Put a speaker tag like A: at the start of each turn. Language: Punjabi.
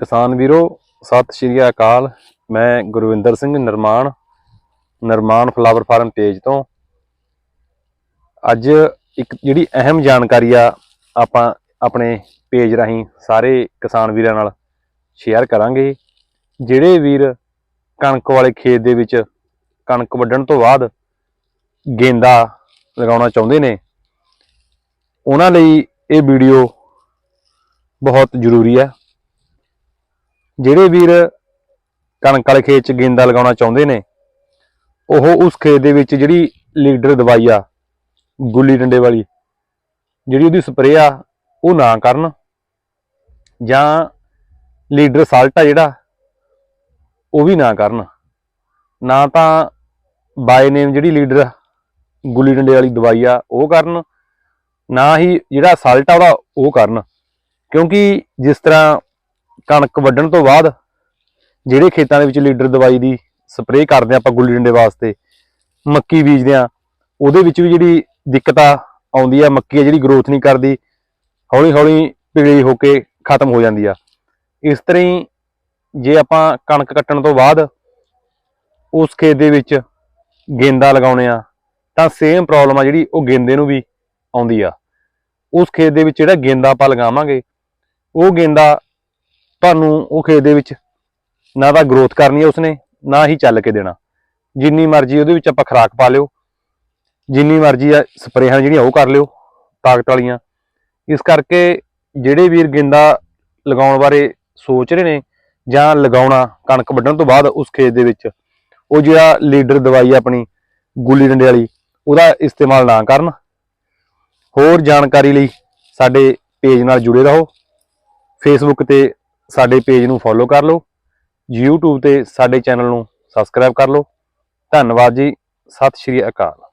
A: ਕਿਸਾਨ ਵੀਰੋ, ਸਤਿ ਸ਼੍ਰੀ ਅਕਾਲ। ਮੈਂ ਗੁਰਵਿੰਦਰ ਸਿੰਘ ਨਿਰਮਾਣ ਨਿਰਮਾਣ ਫਲਾਵਰ ਫਾਰਮ ਪੇਜ ਤੋਂ। ਅੱਜ ਇੱਕ ਜਿਹੜੀ ਅਹਿਮ ਜਾਣਕਾਰੀ ਆ, ਆਪਾਂ ਆਪਣੇ ਪੇਜ ਰਾਹੀਂ ਸਾਰੇ ਕਿਸਾਨ ਵੀਰਾਂ ਨਾਲ ਸ਼ੇਅਰ ਕਰਾਂਗੇ। ਜਿਹੜੇ ਵੀਰ ਕਣਕ ਵਾਲੇ ਖੇਤ ਦੇ ਵਿੱਚ ਕਣਕ ਵੱਢਣ ਤੋਂ ਬਾਅਦ ਗੇਂਦਾ ਲਗਾਉਣਾ ਚਾਹੁੰਦੇ ਨੇ, ਉਹਨਾਂ ਲਈ ਇਹ ਵੀਡੀਓ ਬਹੁਤ ਜ਼ਰੂਰੀ ਹੈ। ਜਿਹੜੇ ਵੀਰ ਕਣਕ ਵਾਲੇ ਖੇਤ 'ਚ ਗੇਂਦਾ ਲਗਾਉਣਾ ਚਾਹੁੰਦੇ ਨੇ, ਉਹ ਉਸ ਖੇਤ ਦੇ ਵਿੱਚ ਜਿਹੜੀ ਲੀਡਰ ਦਵਾਈ ਆ, ਗੁੱਲੀ ਡੰਡੇ ਵਾਲੀ, ਜਿਹੜੀ ਉਹਦੀ ਸਪਰੇਅ ਆ, ਉਹ ਨਾ ਕਰਨ ਜਾਂ ਲੀਡਰ ਸਾਲਟ ਆ ਜਿਹੜਾ, ਉਹ ਵੀ ਨਾ ਕਰਨ। ਨਾ ਤਾਂ ਬਾਈ ਨੇਮ ਜਿਹੜੀ ਲੀਡਰ ਗੁੱਲੀ ਡੰਡੇ ਵਾਲੀ ਦਵਾਈ ਆ, ਉਹ ਕਰਨ, ਨਾ ਹੀ ਜਿਹੜਾ ਸਾਲਟ ਆ ਉਹਦਾ, ਉਹ ਕਰਨ। ਕਿਉਂਕਿ ਜਿਸ ਤਰ੍ਹਾਂ ਕਣਕ ਵੱਢਣ ਤੋਂ ਬਾਅਦ ਜਿਹੜੇ ਖੇਤਾਂ ਦੇ ਵਿੱਚ ਲੀਡਰ ਦਵਾਈ ਦੀ ਸਪਰੇਅ ਕਰਦੇ ਆ ਆਪਾਂ ਗੁੱਲੀ ਡੰਡੇ ਵਾਸਤੇ, ਮੱਕੀ ਬੀਜਦੇ ਆ ਉਹਦੇ ਵਿੱਚ ਵੀ ਜਿਹੜੀ ਦਿੱਕਤ ਆ, ਆਉਂਦੀ ਆ, ਮੱਕੀ ਆ ਜਿਹੜੀ ਗਰੋਥ ਨਹੀਂ ਕਰਦੀ ਹੌਲੀ ਹੌਲੀ ਪੀਲੀ ਹੋ ਕੇ ਖਤਮ ਹੋ ਜਾਂਦੀ ਆ। ਇਸ ਤਰ੍ਹਾਂ ਹੀ ਜੇ ਆਪਾਂ ਕਣਕ ਕੱਟਣ ਤੋਂ ਬਾਅਦ ਉਸ ਖੇਤ ਦੇ ਵਿੱਚ ਗੇਂਦਾ ਲਗਾਉਣੇ ਆ, ਤਾਂ ਸੇਮ ਪ੍ਰੋਬਲਮ ਆ ਜਿਹੜੀ ਉਹ ਗੇਂਦੇ ਨੂੰ ਵੀ ਆਉਂਦੀ ਆ। ਉਸ ਖੇਤ ਦੇ ਵਿੱਚ ਜਿਹੜਾ ਗੇਂਦਾ ਆਪਾਂ ਲਗਾਵਾਂਗੇ, ਉਹ ਗੇਂਦਾ ਤੁਹਾਨੂੰ ਉਹ ਖੇਤ ਦੇ ਵਿੱਚ ਨਾ ਤਾਂ ਗਰੋਥ ਕਰਨੀ ਹੈ ਉਸਨੇ, ਨਾ ਹੀ ਚੱਲ ਕੇ ਦੇਣਾ। ਜਿੰਨੀ ਮਰਜ਼ੀ ਉਹਦੇ ਵਿੱਚ ਆਪਾਂ ਖਰਾਕ ਪਾ ਲਿਓ, ਜਿੰਨੀ ਮਰਜ਼ੀ ਆ ਸਪਰੇਹਾਂ ਜਿਹੜੀਆਂ ਉਹ ਕਰ ਲਿਓ, ਤਾਕਤ ਵਾਲੀਆਂ। ਇਸ ਕਰਕੇ ਜਿਹੜੇ ਵੀਰ ਗੇਂਦਾ ਲਗਾਉਣ ਬਾਰੇ ਸੋਚ ਰਹੇ ਨੇ ਜਾਂ ਲਗਾਉਣਾ, ਕਣਕ ਵੱਢਣ ਤੋਂ ਬਾਅਦ ਉਸ ਖੇਤ ਦੇ ਵਿੱਚ, ਉਹ ਜਿਹੜਾ ਲੀਡਰ ਦਵਾਈ ਆਪਣੀ ਗੁੱਲੀ ਡੰਡੇ ਵਾਲੀ, ਉਹਦਾ ਇਸਤੇਮਾਲ ਨਾ ਕਰਨ। ਹੋਰ ਜਾਣਕਾਰੀ ਲਈ ਸਾਡੇ ਪੇਜ ਨਾਲ ਜੁੜੇ ਰਹੋ। ਫੇਸਬੁੱਕ ਤੇ ਸਾਡੇ ਪੇਜ ਨੂੰ ਫੋਲੋ ਕਰ ਲਓ, YouTube ਤੇ ਸਾਡੇ ਚੈਨਲ ਨੂੰ ਸਬਸਕ੍ਰਾਈਬ ਕਰ ਲਓ। ਧੰਨਵਾਦ ਜੀ, ਸਤਿ ਸ਼੍ਰੀ ਅਕਾਲ।